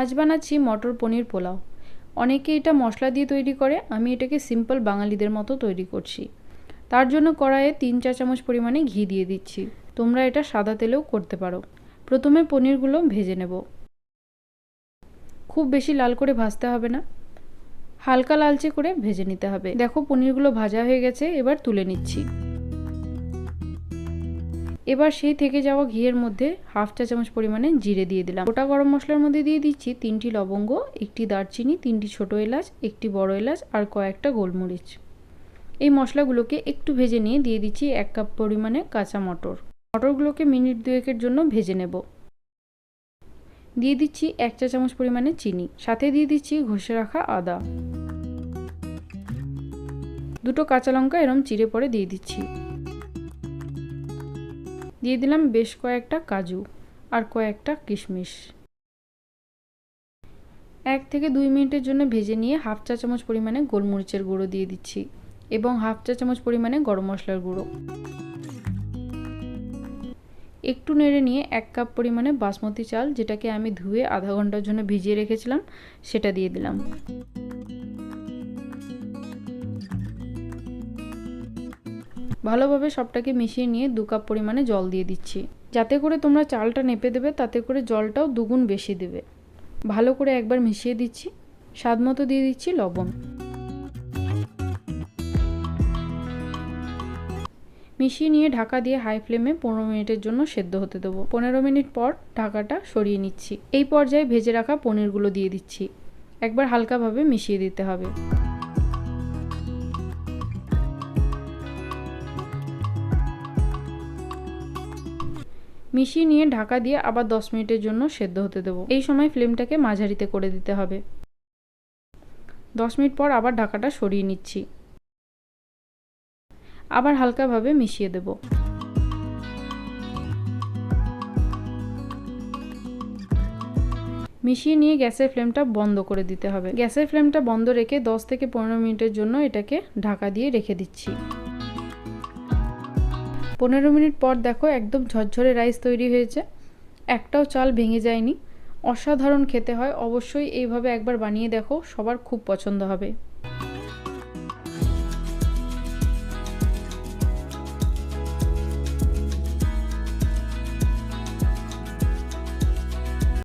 আজ বানাচ্ছি মটর পনির পোলাও। অনেকে এটা মশলা দিয়ে তৈরি করে, আমি এটাকে সিম্পল বাঙালিদের মতো তৈরি করছি। তার জন্য কড়াইয়ে তিন চা চামচ পরিমাণে ঘি দিয়ে দিচ্ছি। তোমরা এটা সাদা তেলেও করতে পারো। প্রথমে পনিরগুলো ভেজে নেব। খুব বেশি লাল করে ভাজতে হবে না। হালকা লালচে করে ভেজে নিতে হবে। দেখো পনিরগুলো ভাজা হয়ে গেছে, এবার তুলে নিচ্ছি। এবার সেই থেকে যাওয়া ঘিয়ের মধ্যে হাফ চা চামচ পরিমাণে জিরে দিয়ে দিলাম। গোটা গরম মশলার মধ্যে দিয়ে দিচ্ছি তিনটি লবঙ্গ, একটি দারচিনি, তিনটি ছোট এলাচ, একটি বড় এলাচ আর কয়েকটা গোলমরিচ। এই মশলাগুলোকে একটু ভেজে নিয়ে দিয়ে দিচ্ছি এক কাপ পরিমাণে কাঁচা মটর। মটরগুলোকে মিনিট দুয়েকের জন্য ভেজে নেব। দিয়ে দিচ্ছি এক চা চামচ পরিমাণে চিনি, সাথে দিয়ে দিচ্ছি ঘষে রাখা আদা। দুটো কাঁচা লঙ্কা এরম চিড়ে পরে দিয়ে দিচ্ছি। দিয়ে দিলাম বেশ কয়েকটা কাজু আর কয়েকটা কিশমিশ। এক থেকে দুই মিনিটের জন্য ভেজে নিয়ে হাফ চা চামচ পরিমাণে গোলমরিচের গুঁড়ো দিয়ে দিচ্ছি এবং হাফ চা চামচ পরিমাণে গরম মশলার গুঁড়ো। একটু নেড়ে নিয়ে এক কাপ পরিমাণে বাসমতি চাল, যেটাকে আমি ধুয়ে আধা ঘণ্টার জন্য ভিজিয়ে রেখেছিলাম, সেটা দিয়ে দিলাম। ভালোভাবে সবটাকে মিশিয়ে নিয়ে দু কাপ পরিমাণে জল দিয়ে দিচ্ছি। যাতে করে তোমরা চালটা নেপে দেবে, তাতে করে জলটাও দুগুণ বেশি দেবে। ভালো করে একবার মিশিয়ে দিচ্ছি। স্বাদ মতো দিয়ে দিচ্ছি লবণ। মিশিয়ে নিয়ে ঢাকা দিয়ে হাই ফ্লেমে পনেরো মিনিটের জন্য সেদ্ধ হতে দেবো। পনেরো মিনিট পর ঢাকাটা সরিয়ে নিচ্ছি। এই পর্যায়ে ভেজে রাখা পনিরগুলো দিয়ে দিচ্ছি। একবার হালকাভাবে মিশিয়ে দিতে হবে। মিশিয়ে নিয়ে ঢাকা দিয়ে আবার দশ মিনিটের জন্য সেদ্ধ হতে দেবো। এই সময় ফ্লেমটাকে মাঝারিতে করে দিতে হবে। দশ মিনিট পর আবার ঢাকাটা সরিয়ে নিচ্ছি। আবার হালকাভাবে মিশিয়ে দেব। মিশিয়ে নিয়ে গ্যাসের ফ্লেমটা বন্ধ করে দিতে হবে। গ্যাসের ফ্লেমটা বন্ধ রেখে দশ থেকে পনেরো মিনিটের জন্য এটাকে ঢাকা দিয়ে রেখে দিচ্ছি। পনেরো মিনিট পর দেখো একদম ঝরঝরে রাইস তৈরি হয়েছে। একটাও চাল ভেঙে যায়নি। অসাধারণ খেতে হয়। অবশ্যই এইভাবে একবার বানিয়ে দেখো। সবার খুব পছন্দ হবে।